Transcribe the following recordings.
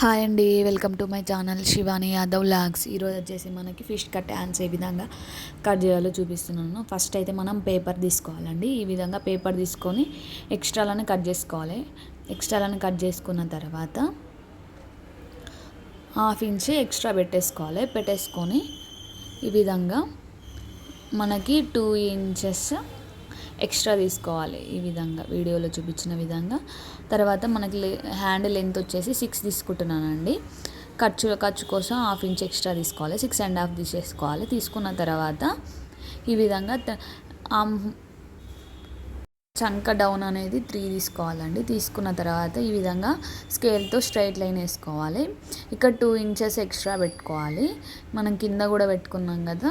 Hi అండి welcome to my channel Shivani Yadav vlogs. ఈరోజు వచ్చేసి మనకి ఫిష్ కట్ హ్యాండ్స్ ఏ విధంగా కట్ చేయాలో చూపిస్తున్నాను. ఫస్ట్ అయితే మనం పేపర్ తీసుకోవాలండి. ఈ విధంగా పేపర్ తీసుకొని ఎక్స్ట్రాలను కట్ చేసుకోవాలి. ఎక్స్ట్రాలను కట్ చేసుకున్న తర్వాత హాఫ్ ఇంచ్ ఎక్స్ట్రా పెట్టేసుకోవాలి. పెట్టేసుకొని ఈ విధంగా మనకి టూ ఇంచెస్ ఎక్స్ట్రా తీసుకోవాలి ఈ విధంగా వీడియోలో చూపించిన విధంగా. తర్వాత మనకి హ్యాండ్ లెంత్ వచ్చేసి సిక్స్ తీసుకుంటున్నానండి. ఖర్చు ఖర్చు కోసం హాఫ్ ఇంచ్ ఎక్స్ట్రా తీసుకోవాలి సిక్స్ అండ్ హాఫ్ తీసేసుకోవాలి. తీసుకున్న తర్వాత ఈ విధంగా చంక డౌన్ అనేది త్రీ తీసుకోవాలండి. తీసుకున్న తర్వాత ఈ విధంగా స్కేల్తో స్ట్రైట్ లైన్ వేసుకోవాలి. ఇక్కడ టూ ఇంచెస్ ఎక్స్ట్రా పెట్టుకోవాలి. మనం కింద కూడా పెట్టుకున్నాం కదా.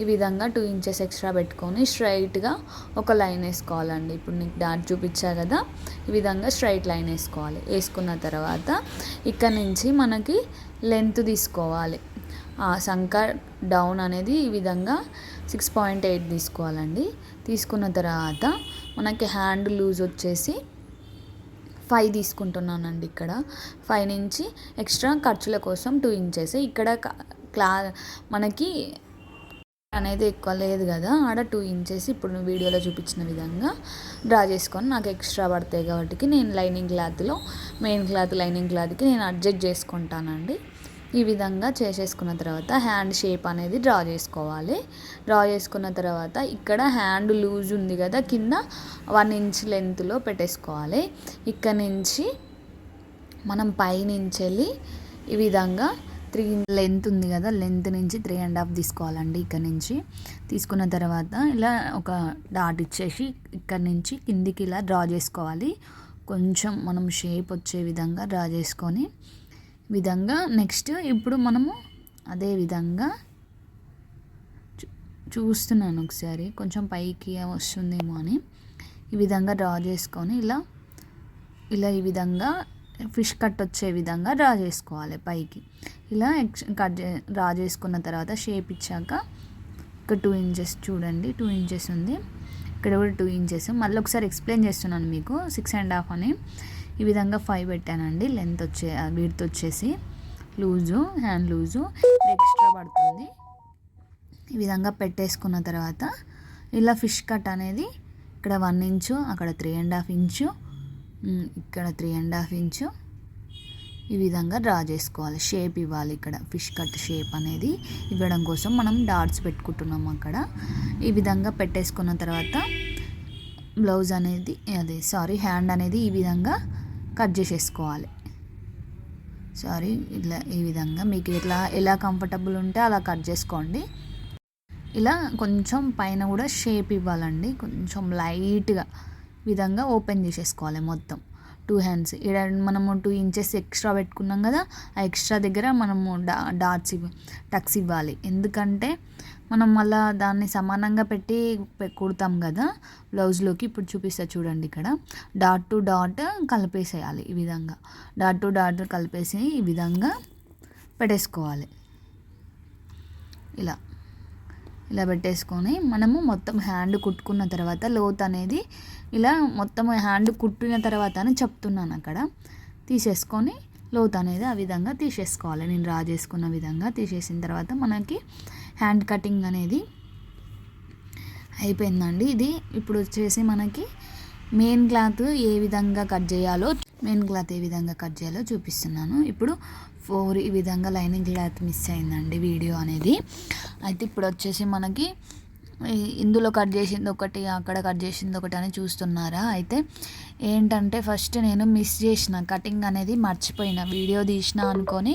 ఈ విధంగా టూ ఇంచెస్ ఎక్స్ట్రా పెట్టుకొని స్ట్రైట్గా ఒక లైన్ వేసుకోవాలండి. ఇప్పుడు నీకు డాట్ చూపించా కదా ఈ విధంగా స్ట్రైట్ లైన్ వేసుకోవాలి. వేసుకున్న తర్వాత ఇక్కడ నుంచి మనకి లెంత్ తీసుకోవాలి. ఆ సంఖ డౌన్ అనేది ఈ విధంగా సిక్స్ పాయింట్ ఎయిట్ తీసుకోవాలండి. తీసుకున్న తర్వాత మనకి హ్యాండ్ లూజ్ వచ్చేసి ఫైవ్ తీసుకుంటున్నానండి ఇక్కడ. ఫైవ్ నుంచి ఎక్స్ట్రా ఖర్చుల కోసం టూ ఇంచెస్ ఇక్కడ క్లా మనకి అనేది ఎక్కువ లేదు కదా. ఆడ టూ ఇంచెస్ ఇప్పుడు వీడియోలో చూపించిన విధంగా డ్రా చేసుకొని నాకు ఎక్స్ట్రా పడతాయి కాబట్టి నేను లైనింగ్ క్లాత్లో మెయిన్ క్లాత్ లైనింగ్ క్లాత్కి నేను అడ్జస్ట్ చేసుకుంటానండి. ఈ విధంగా చేసేసుకున్న తర్వాత హ్యాండ్ షేప్ అనేది డ్రా చేసుకోవాలి. డ్రా చేసుకున్న తర్వాత ఇక్కడ హ్యాండ్ లూజ్ ఉంది కదా కింద వన్ ఇంచ్ లెంత్లో పెట్టేసుకోవాలి. ఇక్కడ నుంచి మనం పైనుంచి వెళ్ళి ఈ విధంగా త్రీ లెంత్ ఉంది కదా లెంత్ నుంచి త్రీ అండ్ హాఫ్ తీసుకోవాలండి ఇక్కడ నుంచి. తీసుకున్న తర్వాత ఇలా ఒక డాట్ ఇచ్చేసి ఇక్కడ నుంచి కిందికి ఇలా డ్రా చేసుకోవాలి. కొంచెం మనం షేప్ వచ్చే విధంగా డ్రా చేసుకొని విధంగా నెక్స్ట్ ఇప్పుడు మనము అదే విధంగా చూస్తున్నాను ఒకసారి. కొంచెం పైకి వస్తుందేమో అని. ఈ విధంగా డ్రా చేసుకొని ఇలా ఇలా ఈ విధంగా ఫిష్ కట్ వచ్చే విధంగా డ్రా చేసుకోవాలి పైకి. ఇలా కట్ డ్రా చేసుకున్న తర్వాత షేప్ ఇచ్చాక ఇక్కడ టూ ఇంచెస్ చూడండి టూ ఇంచెస్ ఉంది. ఇక్కడ కూడా టూ ఇంచెస్. మళ్ళీ ఒకసారి ఎక్స్ప్లెయిన్ చేస్తున్నాను మీకు సిక్స్ అండ్ హాఫ్ అని. ఈ విధంగా ఫైవ్ పెట్టానండి. లెంత్ వచ్చే విడ్త్ వచ్చేసి లూజు హ్యాండ్ లూజు. ఎక్స్ట్రా పడుతుంది. ఈ విధంగా పెట్టేసుకున్న తర్వాత ఇలా ఫిష్ కట్ అనేది ఇక్కడ వన్ ఇంచు అక్కడ త్రీ అండ్ హాఫ్ ఇంచు. ఇక్కడ త్రీ అండ్ హాఫ్ ఇంచు ఈ విధంగా డ్రా చేసుకోవాలి. షేప్ ఇవ్వాలి ఇక్కడ. ఫిష్ కట్ షేప్ అనేది ఇవ్వడం కోసం మనం డాట్స్ పెట్టుకుంటున్నాం అక్కడ. ఈ విధంగా పెట్టేసుకున్న తర్వాత బ్లౌజ్ అనేది అదే సారీ హ్యాండ్ అనేది ఈ విధంగా కట్ చేసేసుకోవాలి. సారీ ఇలా ఈ విధంగా మీకు ఎట్లా ఎలా కంఫర్టబుల్ ఉంటే అలా కట్ చేసుకోండి. ఇలా కొంచెం పైన కూడా షేప్ ఇవ్వాలండి. కొంచెం లైట్గా విధంగా ఓపెన్ చేసేసుకోవాలి మొత్తం. టూ హ్యాండ్స్ ఇక్కడ మనము టూ ఇంచెస్ ఎక్స్ట్రా పెట్టుకున్నాం కదా ఆ ఎక్స్ట్రా దగ్గర మనము డా డాట్స్ ఇవ్వ టక్స్ ఇవ్వాలి. ఎందుకంటే మనం మళ్ళీ దాన్ని సమానంగా పెట్టి కుడతాం కదా బ్లౌజ్లోకి ఇప్పుడు చూపిస్తా చూడండి ఇక్కడ. డాట్ టు డాట్ కలిపేసేయాలి ఈ విధంగా. డాట్ టు డాట్ కలిపేసి ఈ విధంగా పెట్టేసుకోవాలి. ఇలా. ఇలా పెట్టేసుకొని మనము మొత్తం హ్యాండ్ కుట్టుకున్న తర్వాత లోత్ అనేది ఇలా మొత్తం హ్యాండ్ కుట్టిన తర్వాత అని చెప్తున్నాను అక్కడ. తీసేసుకొని లోత్ అనేది ఆ విధంగా తీసేసుకోవాలి. నేను డ్రా చేసుకున్న విధంగా తీసేసిన తర్వాత మనకి హ్యాండ్ కటింగ్ అనేది అయిపోయిందండి. ఇది ఇప్పుడు వచ్చేసి మనకి మెయిన్ క్లాత్ ఏ విధంగా కట్ చేయాలో మెయిన్ క్లాత్ ఏ విధంగా కట్ చేయాలో చూపిస్తున్నాను. ఇప్పుడు ఫోర్ ఈ విధంగా లైనింగ్ క్లాత్ మిస్ అయిందండి వీడియో అనేది. అయితే ఇప్పుడు వచ్చేసి మనకి ఇందులో కట్ చేసింది ఒకటి అక్కడ కట్ చేసింది ఒకటి అని చూస్తున్నారా? అయితే ఏంటంటే ఫస్ట్ నేను మిస్ చేసిన కటింగ్ అనేది మర్చిపోయిన వీడియో తీసిన అనుకొని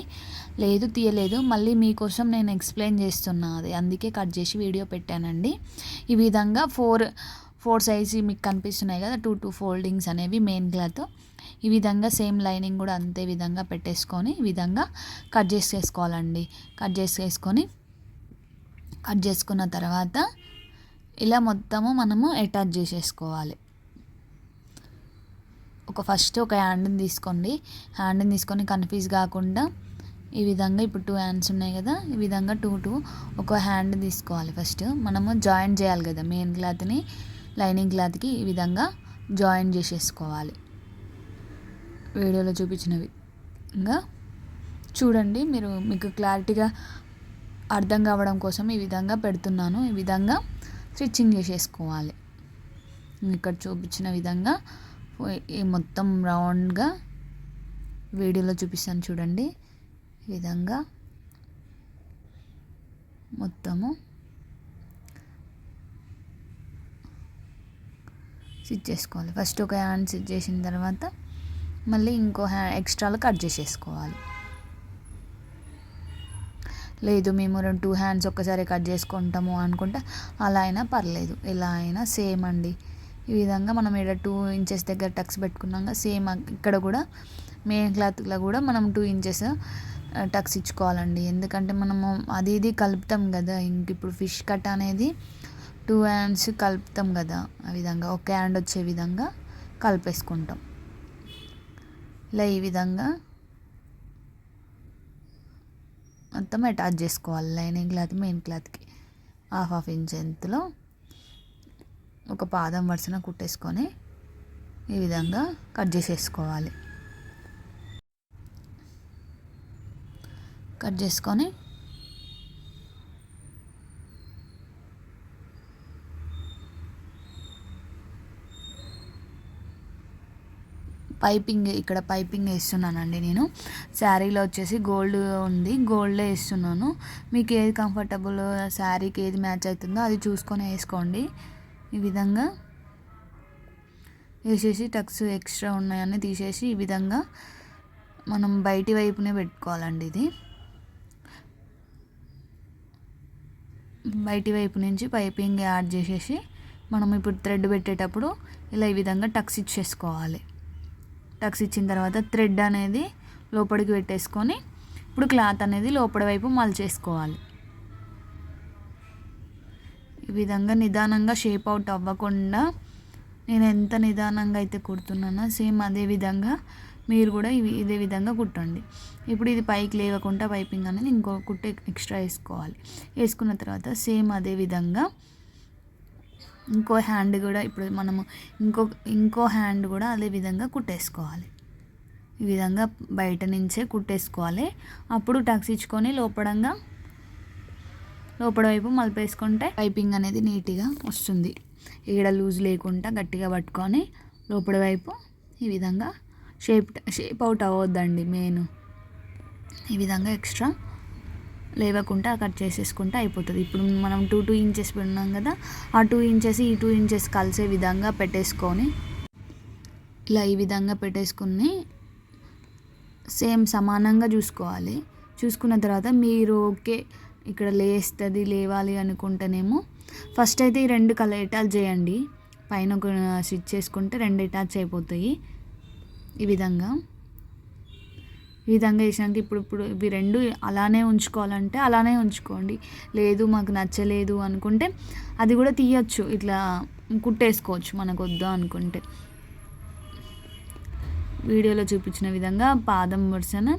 లేదు తీయలేదు. మళ్ళీ మీకోసం నేను ఎక్స్ప్లెయిన్ చేస్తున్నా అది. అందుకే కట్ చేసి వీడియో పెట్టానండి. ఈ విధంగా ఫోర్ ఫోర్ సైజ్ మీకు కనిపిస్తున్నాయి కదా టూ టూ ఫోల్డింగ్స్ అనేవి మెయిన్ క్లాత్ ఈ విధంగా సేమ్ లైనింగ్ కూడా అంతే విధంగా పెట్టేసుకొని ఈ విధంగా కట్ చేసేసుకోవాలండి. కట్ చేసేసుకొని కట్ చేసుకున్న తర్వాత ఇలా మొత్తము మనము అటాచ్ చేసేసుకోవాలి. ఒక ఫస్ట్ ఒక హ్యాండ్ని తీసుకోండి. హ్యాండ్ని తీసుకొని కన్ఫ్యూజ్ కాకుండా ఈ విధంగా ఇప్పుడు టూ హ్యాండ్స్ ఉన్నాయి కదా ఈ విధంగా టూ టూ ఒక హ్యాండ్ తీసుకోవాలి ఫస్ట్ మనము జాయిన్ చేయాలి కదా మెయిన్ క్లాత్ని లైనింగ్ క్లాత్కి ఈ విధంగా జాయిన్ చేసేసుకోవాలి. వీడియోలో చూపించినవి. ఇంకా చూడండి మీరు మీకు క్లారిటీగా అర్థం కావడం కోసం ఈ విధంగా పెడుతున్నాను. ఈ విధంగా స్టిచ్చింగ్ చేసేసుకోవాలి. ఇక్కడ చూపించిన విధంగా ఈ మొత్తం రౌండ్గా వీడియోలో చూపిస్తాను చూడండి. ఈ విధంగా మొత్తము స్టిచ్ చేసుకోవాలి. ఫస్ట్ ఒక హ్యాండ్ స్టిచ్ చేసిన తర్వాత మళ్ళీ ఇంకో హ్యా ఎక్స్ట్రాలు కట్ చేసేసుకోవాలి. లేదు మేము రెండు టూ హ్యాండ్స్ ఒక్కసారి కట్ చేసుకుంటాము అనుకుంటే అలా అయినా పర్లేదు. ఎలా అయినా సేమ్ అండి. ఈ విధంగా మనం ఇక్కడ టూ ఇంచెస్ దగ్గర టక్స్ పెట్టుకున్నాక సేమ్ ఇక్కడ కూడా మెయిన్ క్లాత్లో కూడా మనం టూ ఇంచెస్ టక్స్ ఇచ్చుకోవాలండి. ఎందుకంటే మనము అది ఇది కలుపుతాం కదా ఇంక ఇప్పుడు ఫిష్ కట్ అనేది టూ హ్యాండ్స్ కలుపుతాం కదా ఆ విధంగా ఒక హ్యాండ్ వచ్చే విధంగా కలిపేసుకుంటాం. ఇలా ఈ విధంగా మొత్తం అటాచ్ చేసుకోవాలి లైనింగ్ క్లాత్ మెయిన్ క్లాత్కి హాఫ్ హాఫ్ ఇంచ్ ఎంత్లో ఒక పాదం వరుసన కుట్టేసుకొని ఈ విధంగా కట్ చేసేసుకోవాలి. కట్ చేసుకొని పైపింగ్ ఇక్కడ పైపింగ్ వేస్తున్నానండి నేను. శారీలో వచ్చేసి గోల్డ్ ఉంది గోల్డే వేస్తున్నాను. మీకు ఏది కంఫర్టబుల్ శారీకి ఏది మ్యాచ్ అవుతుందో అది చూసుకొని వేసుకోండి. ఈ విధంగా వేసేసి టక్స్ ఎక్స్ట్రా ఉన్నాయని తీసేసి ఈ విధంగా మనం బయటి వైపునే పెట్టుకోవాలండి ఇది. బయటి వైపు నుంచి పైపింగ్ యాడ్ చేసేసి మనం ఇప్పుడు థ్రెడ్ పెట్టేటప్పుడు ఇలా ఈ విధంగా టక్స్ ఇచ్చేసుకోవాలి. టక్స్ ఇచ్చిన తర్వాత థ్రెడ్ అనేది లోపలికి పెట్టేసుకొని ఇప్పుడు క్లాత్ అనేది లోపల వైపు మలచేసుకోవాలి ఈ విధంగా నిదానంగా షేప్ అవుట్ అవ్వకుండా నేను ఎంత నిదానంగా అయితే కుడుతున్నానో సేమ్ అదే విధంగా మీరు కూడా ఇవి ఇదే విధంగా కుట్టండి. ఇప్పుడు ఇది పైకి లేవకుండా పైపింగ్ అనేది ఇంకో కుట్ట ఎక్స్ట్రా వేసుకోవాలి. వేసుకున్న తర్వాత సేమ్ అదే విధంగా ఇంకో హ్యాండ్ కూడా ఇప్పుడు మనము ఇంకో ఇంకో హ్యాండ్ కూడా అదే విధంగా కుట్టేసుకోవాలి. ఈ విధంగా బయట నుంచే కుట్టేసుకోవాలి. అప్పుడు టక్స్ ఇచ్చుకొని లోపడంగా లోపల వైపు మలిపేసుకుంటే పైపింగ్ అనేది నీట్గా వస్తుంది. ఈడ లూజ్ లేకుండా గట్టిగా పట్టుకొని లోపల వైపు ఈ విధంగా షేప్ షేప్ అవుట్ అవ్వద్దండి మెయిన్. ఈ విధంగా ఎక్స్ట్రా లేవకుండా కట్ చేసేసుకుంటే అయిపోతుంది. ఇప్పుడు మనం టూ టూ ఇంచెస్ పెడున్నాం కదా ఆ టూ ఇంచెస్ ఈ టూ ఇంచెస్ కలిసే విధంగా పెట్టేసుకొని ఇలా ఈ విధంగా పెట్టేసుకుని సేమ్ సమానంగా చూసుకోవాలి. చూసుకున్న తర్వాత మీరు ఓకే ఇక్కడ లేస్తుంది లేవాలి అనుకుంటేనేమో ఫస్ట్ అయితే ఈ రెండు కలర్ అటాచ్ చేయండి. పైన ఒక స్విచ్ చేసుకుంటే రెండు అటాచ్ అయిపోతాయి. ఈ విధంగా. ఈ విధంగా వేసినాక ఇప్పుడు ఇప్పుడు ఇవి రెండు అలానే ఉంచుకోవాలంటే అలానే ఉంచుకోండి. లేదు మాకు నచ్చలేదు అనుకుంటే అది కూడా తీయచ్చు. ఇట్లా కుట్టేసుకోవచ్చు మనకు వద్దు అనుకుంటే. వీడియోలో చూపించిన విధంగా పాదం వరుసన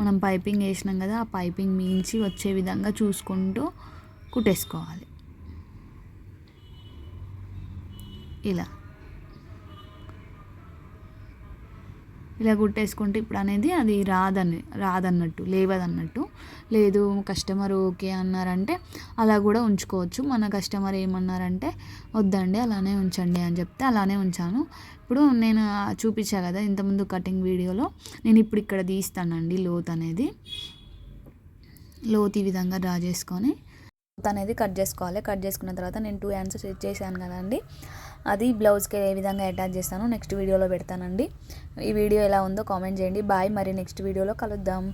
మనం పైపింగ్ వేసినాం కదా ఆ పైపింగ్ మించి వచ్చే విధంగా చూసుకుంటూ కుట్టేసుకోవాలి. ఇలా. ఇలా కుట్టేసుకుంటే ఇప్పుడు అనేది అది రాదని రాదన్నట్టు లేవదన్నట్టు. లేదు కస్టమర్ ఓకే అన్నారంటే అలా కూడా ఉంచుకోవచ్చు. మన కస్టమర్ ఏమన్నారంటే వద్దండి అలానే ఉంచండి అని చెప్తే అలానే ఉంచాను. ఇప్పుడు నేను చూపించా కదా ఇంతకుముందు కటింగ్ వీడియోలో నేను ఇప్పుడు ఇక్కడ తీస్తానండి లోత్ అనేది. లోత్ ఈ విధంగా డ్రా చేసుకొని అనేది కట్ చేసుకోవాలి. కట్ చేసుకున్న తర్వాత నేను టూ హ్యాండ్స్ చేశాను కదండి. అది బ్లౌజ్కి ఏ విధంగా అటాచ్ చేస్తానో నెక్స్ట్ వీడియోలో పెడతానండి. ఈ వీడియో ఎలా ఉందో కామెంట్ చేయండి. బాయ్ మరి నెక్స్ట్ వీడియోలో కలుద్దాం.